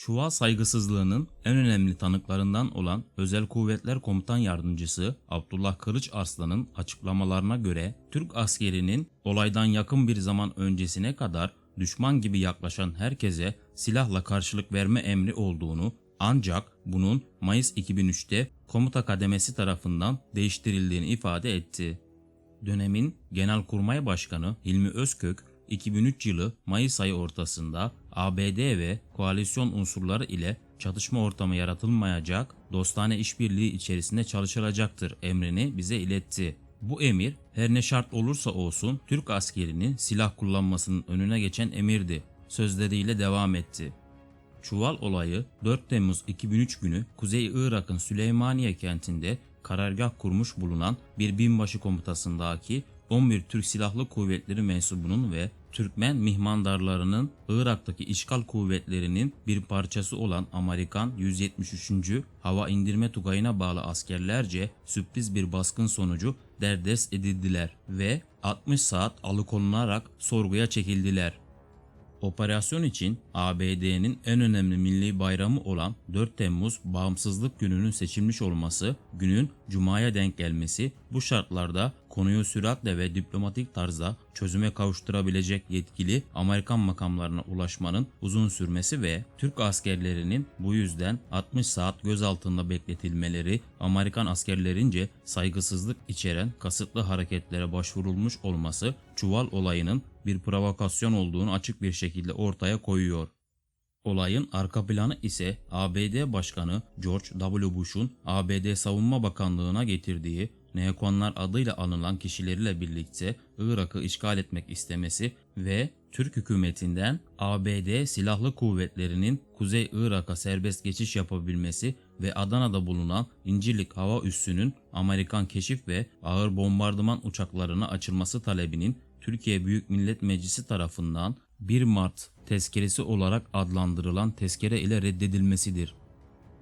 Çuval saygısızlığının en önemli tanıklarından olan Özel Kuvvetler Komutan Yardımcısı Abdullah Kılıç Arslan'ın açıklamalarına göre Türk askerinin olaydan yakın bir zaman öncesine kadar düşman gibi yaklaşan herkese silahla karşılık verme emri olduğunu ancak bunun Mayıs 2003'te komuta kademesi tarafından değiştirildiğini ifade etti. Dönemin Genelkurmay Başkanı Hilmi Özkök 2003 yılı Mayıs ayı ortasında ABD ve koalisyon unsurları ile çatışma ortamı yaratılmayacak, dostane işbirliği içerisinde çalışılacaktır emrini bize iletti. Bu emir her ne şart olursa olsun Türk askerinin silah kullanmasının önüne geçen emirdi. Sözleriyle devam etti. Çuval olayı 4 Temmuz 2003 günü Kuzey Irak'ın Süleymaniye kentinde karargah kurmuş bulunan bir binbaşı komutasındaki 11 Türk Silahlı Kuvvetleri mensubunun ve Türkmen mihmandarlarının Irak'taki işgal kuvvetlerinin bir parçası olan Amerikan 173. Hava İndirme Tugayı'na bağlı askerlerce sürpriz bir baskın sonucu derdest edildiler ve 60 saat alıkonularak sorguya çekildiler. Operasyon için ABD'nin en önemli milli bayramı olan 4 Temmuz Bağımsızlık Günü'nün seçilmiş olması, günün Cuma'ya denk gelmesi bu şartlarda konuyu süratle ve diplomatik tarzda çözüme kavuşturabilecek yetkili Amerikan makamlarına ulaşmanın uzun sürmesi ve Türk askerlerinin bu yüzden 60 saat gözaltında bekletilmeleri Amerikan askerlerince saygısızlık içeren kasıtlı hareketlere başvurulmuş olması çuval olayının bir provokasyon olduğunu açık bir şekilde ortaya koyuyor. Olayın arka planı ise ABD Başkanı George W. Bush'un ABD Savunma Bakanlığı'na getirdiği neokonlar adıyla anılan kişileriyle birlikte Irak'ı işgal etmek istemesi ve Türk hükümetinden ABD Silahlı Kuvvetleri'nin Kuzey Irak'a serbest geçiş yapabilmesi ve Adana'da bulunan İncirlik Hava Üssü'nün Amerikan keşif ve ağır bombardıman uçaklarına açılması talebinin Türkiye Büyük Millet Meclisi tarafından 1 Mart tezkeresi olarak adlandırılan tezkere ile reddedilmesidir.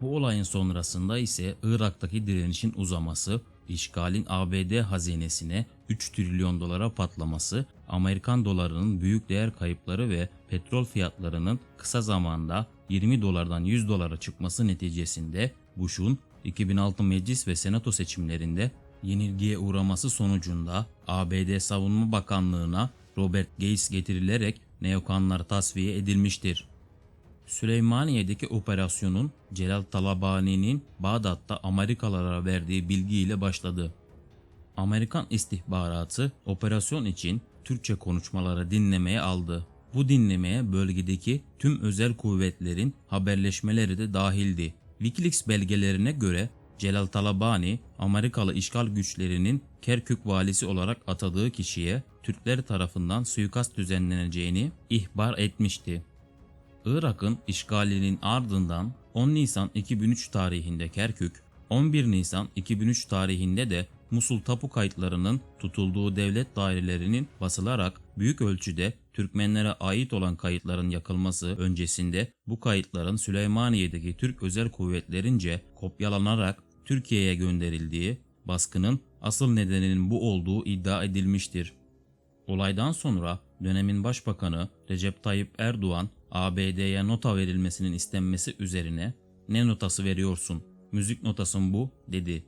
Bu olayın sonrasında ise Irak'taki direnişin uzaması, işgalin ABD hazinesine 3 trilyon dolara patlaması, Amerikan dolarının büyük değer kayıpları ve petrol fiyatlarının kısa zamanda 20 dolardan 100 dolara çıkması neticesinde Bush'un 2006 meclis ve senato seçimlerinde yenilgiye uğraması sonucunda ABD Savunma Bakanlığı'na Robert Gates getirilerek neokanlar tasfiye edilmiştir. Süleymaniye'deki operasyonun Celal Talabani'nin Bağdat'ta Amerikalılara verdiği bilgiyle başladı. Amerikan istihbaratı operasyon için Türkçe konuşmaları dinlemeye aldı. Bu dinlemeye bölgedeki tüm özel kuvvetlerin haberleşmeleri de dahildi. Wikileaks belgelerine göre Celal Talabani, Amerikalı işgal güçlerinin Kerkük valisi olarak atadığı kişiye Türkler tarafından suikast düzenleneceğini ihbar etmişti. Irak'ın işgalinin ardından 10 Nisan 2003 tarihinde Kerkük, 11 Nisan 2003 tarihinde de Musul tapu kayıtlarının tutulduğu devlet dairelerinin basılarak büyük ölçüde Türkmenlere ait olan kayıtların yakılması öncesinde bu kayıtların Süleymaniye'deki Türk özel kuvvetlerince kopyalanarak Türkiye'ye gönderildiği baskının asıl nedeninin bu olduğu iddia edilmiştir. Olaydan sonra dönemin başbakanı Recep Tayyip Erdoğan ABD'ye nota verilmesinin istenmesi üzerine ne notası veriyorsun? Müzik notasın bu dedi.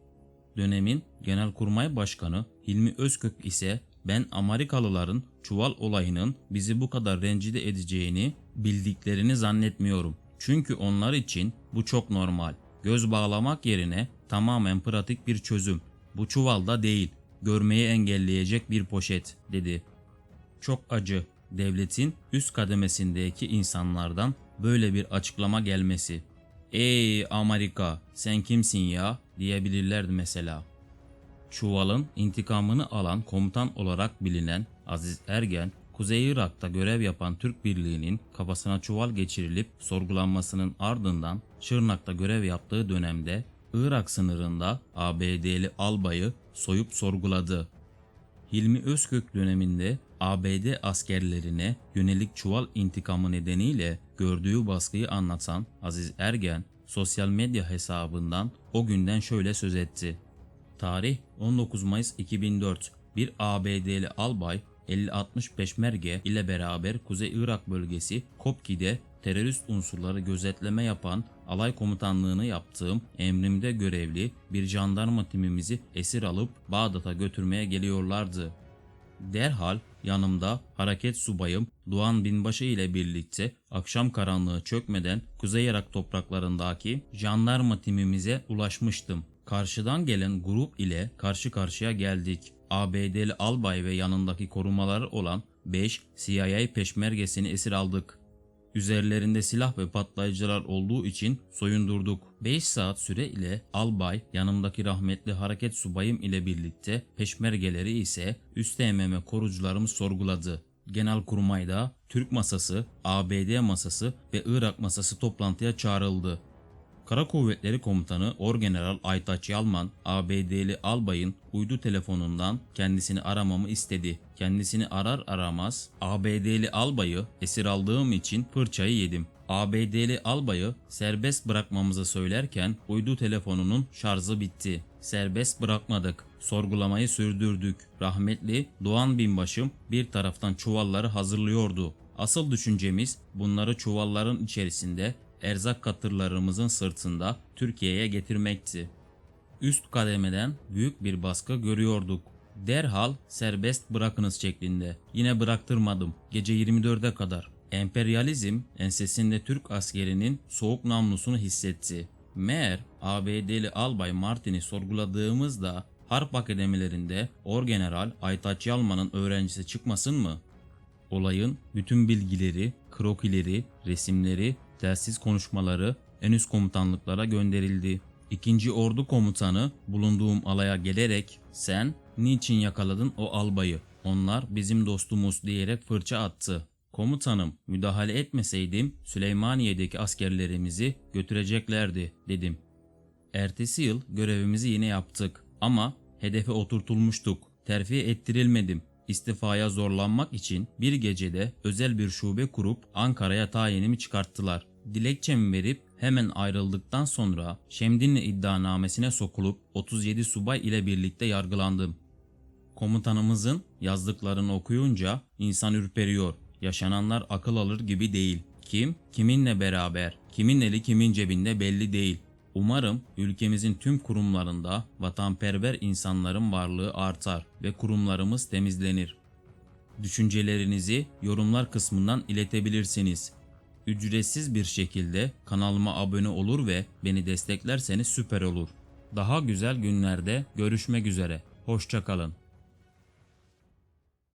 Dönemin Genelkurmay Başkanı Hilmi Özkök ise ben Amerikalıların çuval olayının bizi bu kadar rencide edeceğini bildiklerini zannetmiyorum. Çünkü onlar için bu çok normal. Göz bağlamak yerine tamamen pratik bir çözüm. Bu çuvalda değil, görmeyi engelleyecek bir poşet dedi. Çok acı devletin üst kademesindeki insanlardan böyle bir açıklama gelmesi. Ey Amerika sen kimsin ya diyebilirlerdi mesela. Çuval'ın intikamını alan komutan olarak bilinen Aziz Ergen, Kuzey Irak'ta görev yapan Türk birliğinin kafasına çuval geçirilip sorgulanmasının ardından Şırnak'ta görev yaptığı dönemde Irak sınırında ABD'li albayı soyup sorguladı. Hilmi Özkök döneminde ABD askerlerine yönelik çuval intikamı nedeniyle gördüğü baskıyı anlatan Aziz Ergen sosyal medya hesabından o günden şöyle söz etti. Tarih 19 Mayıs 2004 bir ABD'li albay 50-60 peşmerge ile beraber Kuzey Irak bölgesi Kopki'de terörist unsurları gözetleme yapan alay komutanlığını yaptığım emrimde görevli bir jandarma timimizi esir alıp Bağdat'a götürmeye geliyorlardı. Derhal yanımda hareket subayım Doğan Binbaşı ile birlikte akşam karanlığı çökmeden Kuzey Irak topraklarındaki jandarma timimize ulaşmıştım. Karşıdan gelen grup ile karşı karşıya geldik. ABD'li albay ve yanındaki korumaları olan 5 CIA peşmergesini esir aldık. Üzerlerinde silah ve patlayıcılar olduğu için soyundurduk. 5 saat süre ile albay yanımdaki rahmetli hareket subayım ile birlikte peşmergeleri ise üsteğmeme korucularımız sorguladı. Genelkurmay'da Türk masası, ABD masası ve Irak masası toplantıya çağrıldı. Kara Kuvvetleri Komutanı Orgeneral Aytaç Yalman, ABD'li albayın uydu telefonundan kendisini aramamı istedi. Kendisini arar aramaz ABD'li albayı esir aldığım için fırçayı yedim. ABD'li albayı serbest bırakmamızı söylerken uydu telefonunun şarjı bitti. Serbest bırakmadık. Sorgulamayı sürdürdük. Rahmetli Doğan Binbaşım bir taraftan çuvalları hazırlıyordu. Asıl düşüncemiz bunları çuvalların içerisinde erzak katırlarımızın sırtında Türkiye'ye getirmekti. Üst kademeden büyük bir baskı görüyorduk. Derhal serbest bırakınız şeklinde. Yine bıraktırmadım. Gece 24'e kadar. Emperyalizm ensesinde Türk askerinin soğuk namlusunu hissetti. Meğer ABD'li Albay Martin'i sorguladığımızda harp akademilerinde Orgeneral Aytaç Yalman'ın öğrencisi çıkmasın mı? Olayın bütün bilgileri, krokileri, resimleri, telsiz konuşmaları en üst komutanlıklara gönderildi. İkinci Ordu Komutanı bulunduğum alaya gelerek sen niçin yakaladın o albayı? Onlar bizim dostumuz diyerek fırça attı. Komutanım müdahale etmeseydim Süleymaniye'deki askerlerimizi götüreceklerdi dedim. Ertesi yıl görevimizi yine yaptık ama hedefe oturtulmuştuk. Terfi ettirilmedim. İstifaya zorlanmak için bir gecede özel bir şube kurup Ankara'ya tayinimi çıkarttılar. Dilekçemi verip hemen ayrıldıktan sonra Şemdinli iddianamesine sokulup 37 subay ile birlikte yargılandım. Komutanımızın yazdıklarını okuyunca insan ürperiyor. Yaşananlar akıl alır gibi değil. Kim, kiminle beraber, kimin eli kimin cebinde belli değil. Umarım ülkemizin tüm kurumlarında vatanperver insanların varlığı artar ve kurumlarımız temizlenir. Düşüncelerinizi yorumlar kısmından iletebilirsiniz. Ücretsiz bir şekilde kanalıma abone olur ve beni desteklerseniz süper olur. Daha güzel günlerde görüşmek üzere. Hoşçakalın.